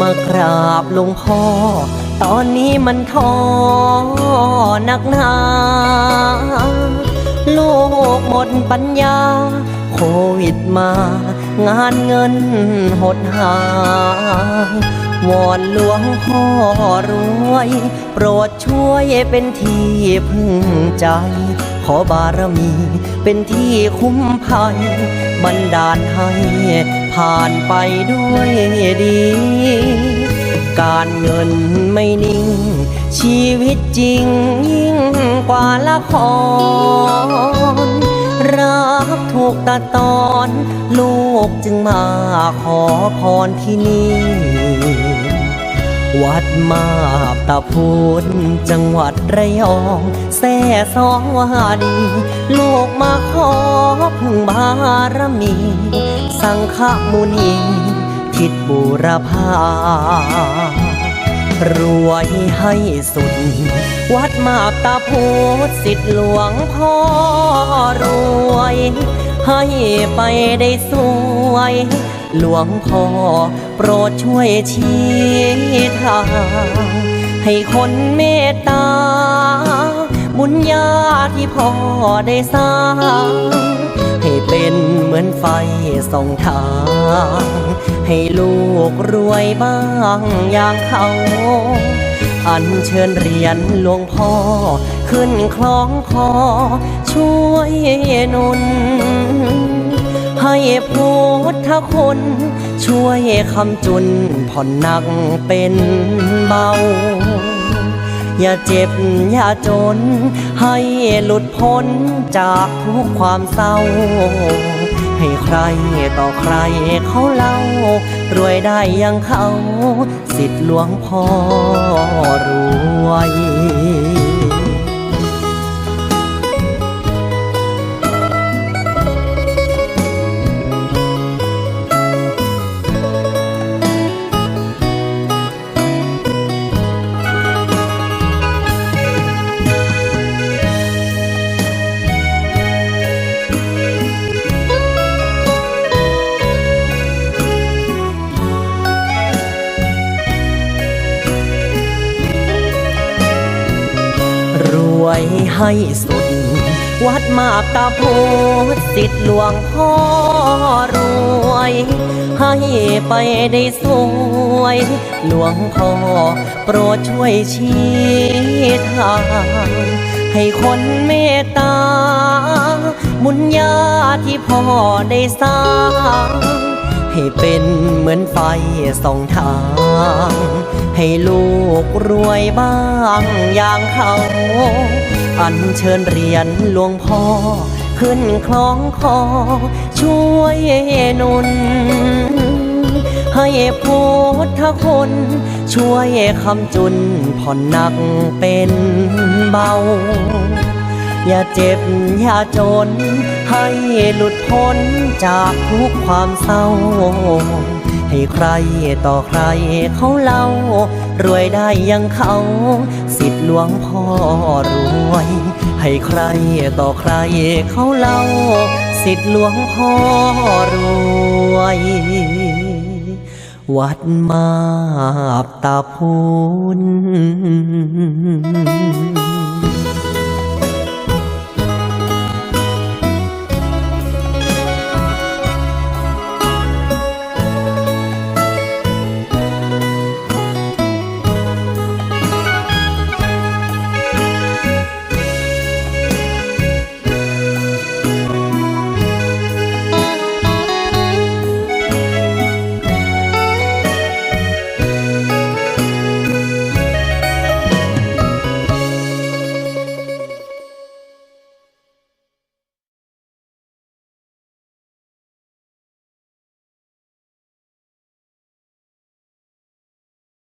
มากราบหลวงพ่อ ตอนนี้มันท้อหนักหนาลูกหมดปัญญา โควิดมา งานเงินหดหายวอนหลวงพ่อรวย โปรดช่วยเป็นที่พึ่งใจ อบารมี เป็นที่คุ้มภัย บันดาลให้ผ่านไปด้วยดี การเงินไม่นิ่ง ชีวิตจริงยิ่งกว่าละคร รักถูกตัดตอน ลูกจึงมาขอพรที่นี่ วัดมาบตาพูนจังหวัดระยองแซ่สองวาดีลูกมาขอพึ่งบารมี สังฆมุนีทิศบูรพารวยให้สุด วัดมาบตาพูดสิทธิหลวงพ่อรวย ให้ไปได้สวย หลวงพ่อโปรดช่วยชี้ทาง ให้คนเมตตา บุญญาที่พ่อได้สร้าง ให้เป็นเหมือนไฟส่องทาง ให้ลูกรวยบ้างอย่างเขาอันเชิญเรียนหลวงพ่อ ขึ้นคล้องคอ ช่วยนุน ให้พุทธคุณ ช่วยคำจุนผ่อนหนักเป็นเบา อย่าเจ็บอย่าจน ให้หลุดพ้นจากทุกความเศร้า ให้ใครต่อใครเขาเล่า รวยได้ยังเขา สิทธิ์หลวงพ่อรวย ให้สุด วัดมาบตาโพธสิทธิ์หลวงพ่อรวย ให้ไปได้สวย หลวงพ่อโปรดช่วยชี้ทาง ให้คนเมตตาบุญญาที่พ่อได้สร้าง ให้เป็นเหมือนไฟส่องทาง ให้ลูกรวยบ้างอย่างเขา อันเชิญเรียนหลวงพ่อ ขึ้นคล้องคอ ช่วยนุน ให้พุทธคุณ ช่วยคำจุนผ่อนหนักเป็นเบา อย่าเจ็บอย่าจน ให้หลุดพ้นจากทุกความเศร้า ให้ใครต่อใครเขาเล่า รวยได้อยังเขา สิทธิ์หลวงพ่อรวย ให้ใครต่อใครเขาเล่า สิทธิ์หลวงพ่อรวย วัดมาบตาพูน